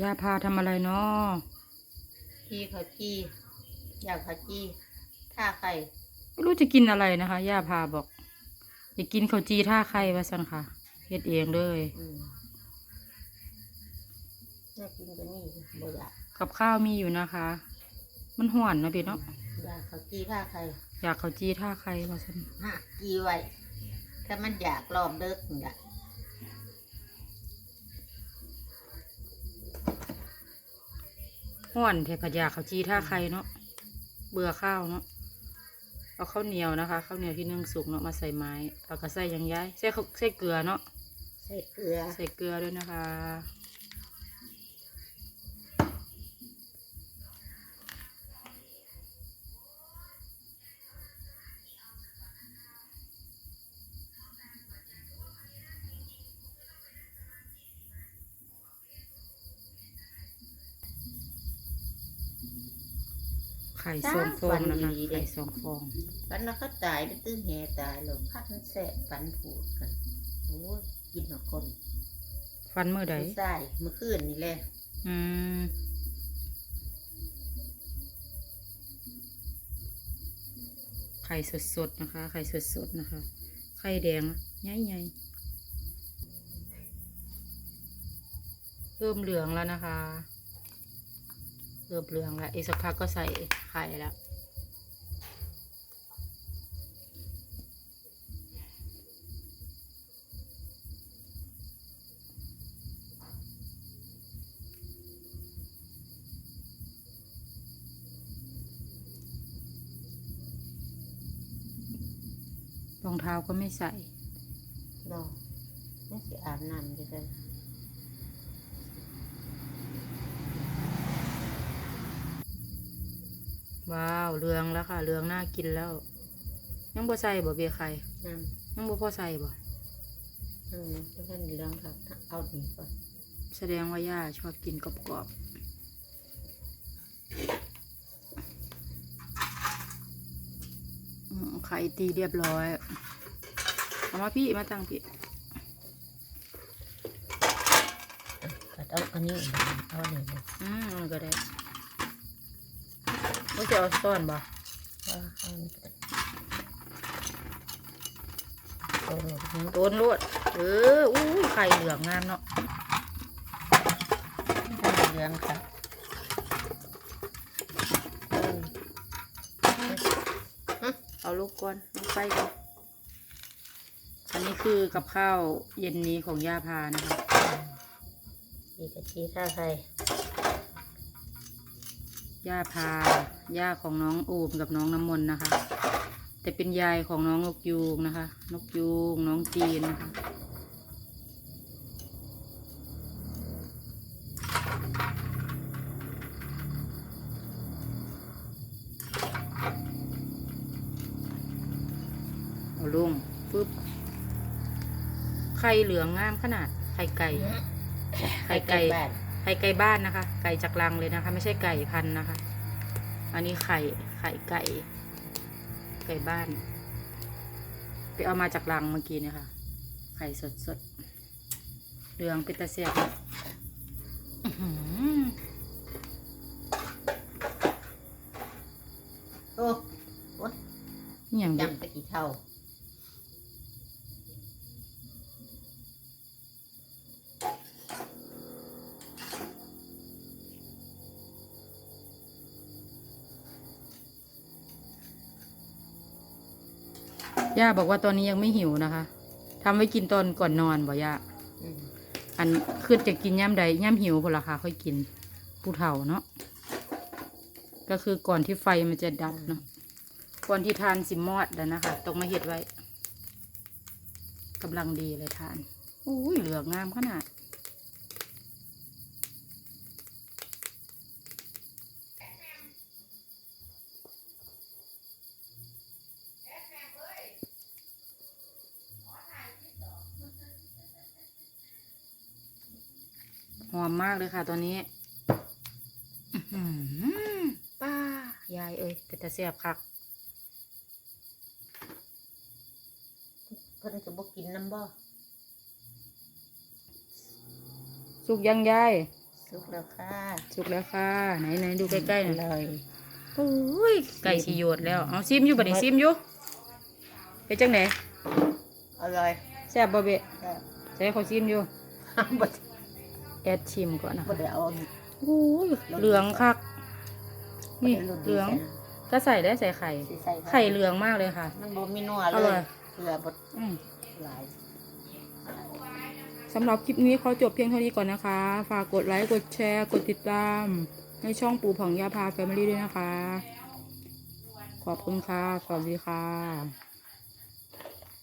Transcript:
ย่าพาทำอะไรเนาะจีเขาจีอยากเขาจีท่าไข่ไม่รู้จะกินอะไรนะคะย่าพาบอกอยากกินข้าวจีท่าไข่ว่าสันค่ะเฮ็ดเองเลยอืมน่ากินก็นี่บ่อยากกับข้าวมีอยู่นะคะ มันห่วนเนาะพี่เนาะอยากเขาจีท่าไข่อยากข้าวจีท่าไข่ว่าสันฮะจีไว้ถ้ามันอยากรอบเลิกนี่ล่ะ ห่วนเทพอยากข้าวจีท่าไข่เนาะเบื่อข้าวเนาะเอาข้าวเหนียวนะคะข้าวเหนียวที่นึ่งสุกเนาะมาใส่ไม้แล้วก็ใส่หยังย้ายใส่ข้าวใส่เกลือเนาะใส่เกลือใส่เกลือด้วยนะคะ ไข่สองฟองนะคะไข่สองฟองปันแล้วเขาตายได้ตื้อแหตายลงพักมันแสบปันผูดกันโอ้ยกินหนอกคนฟันมือใดผู้ชายเมื่อคืนนี่แหละอืมไข่สดๆนะคะ ไข่สดๆนะคะ ไข่แดงใหญ่ๆเริ่มเหลืองแล้วนะคะเริ่มเหลืองแล้วอีกสักพักก็ใส่ไข่แล้วรองเท้าก็ไม่ใส่ดอกนี่สิอาบน้ำด้วยกัน ว้าวเหลืองแล้วค่ะเหลืองน่ากินแล้ว ยังบ่ใส่บ่เบียร์ไข่น้ยังบ่พอใส่บ่ำน้ำแล้วก็เรื่องครับเอาหนีก่อนแสดงว่าย่าชอบกินกรอบๆอืมไข่ตีเรียบร้อยเอามาพี่มาตั้งพี่ก็เอาอันนี้เอาอันนี้เลยอืมมันก็ได้ ว่าจะเอาซ่อนบ่เอาเอาอันนี้ก็ได้โอ้โหโดนลวดเอออู้ยไข่เหลืองงามเนาะเรื่องค่ะเออเอาลูกก่อนลูกไปก่อนอันนี้คือกับข้าวเย็นนี้ของย่าพานะคะจีกะจีท่าไข่ย่าพาย่าของน้องอูมกับน้องน้ำมนต์นะคะ แต่เป็นยายของน้องนกยูงนะคะ นกยูงน้องจีนนะคะเอาลงปึ๊บไข่เหลืองงามขนาดไข่ไก่ ไข่ไก่ ไข่ไก่บ้านนะคะ ไก่จากรังเลยนะคะ ไม่ใช่ไก่พันธุ์นะคะ อันนี้ไข่ไข่ไก่ ไก่บ้าน ไปเอามาจากรังเมื่อกี้เนี่ยค่ะ ไข่สดสดๆเหลืองเป็นตะเสียบอื้อหือโอ้โอ้ยอหย่างเด็กจำตะกี้เท่า ย่าบอกว่าตอนนี้ยังไม่หิวนะคะทำไว้กินตอนก่อนนอนบ่ย่าอืมอันขึ้นจะกินย่ำใดย่ำหิวพอละค่ะค่อยกินผู้เฒ่าเนาะก็คือก่อนที่ไฟมันจะดับเนาะก่อนที่ทานสิมอดแล้วนะคะต้องมาเห็ดไว้กำลังดีเลยทานอุ้ยเหลืองงามขนาด หอมมากเลยค่ะตอนนี้อื้อหือป้ายายเอ้ยเป็นตาเสียบคักเพิ่นจะบอกกินน้ำบ่สุกยังยายสสุกแล้วค่ะ สุกแล้วค่ะ ไหนไหนดูใกล้ๆหน่อยเลยโอ้ยไก่สีโยดแล้ว เอาซิมอยู่บัดนี้ซิมอยู่เป็นจังไหนอร่อยแซ่บบ่เบะแซ่บใส่เขาซิมอยู่บ่ แอดชิมก่อนนะบ่คะได้เอาโอ้ยเหลืองคัก นี่บ่ได้รสดีเหลืองใส่ก็ใส่ได้ใส่ไข่ สิใส่ไข่เหลืองมากเลยค่ะ มันบ่มีนัวอเลร่อยย เกลือบ่อืม หลาย สำหรับคลิปนี้ขอจบเพียงเท่านี้ก่อนนะคะ ฝากกดไลค์ กดแชร์ กดติดตาม ในช่องปู่ผ่องยาพาแฟมิลี่ด้วยนะคะ ขอบคุณค่ะ สวัสดีค่ะ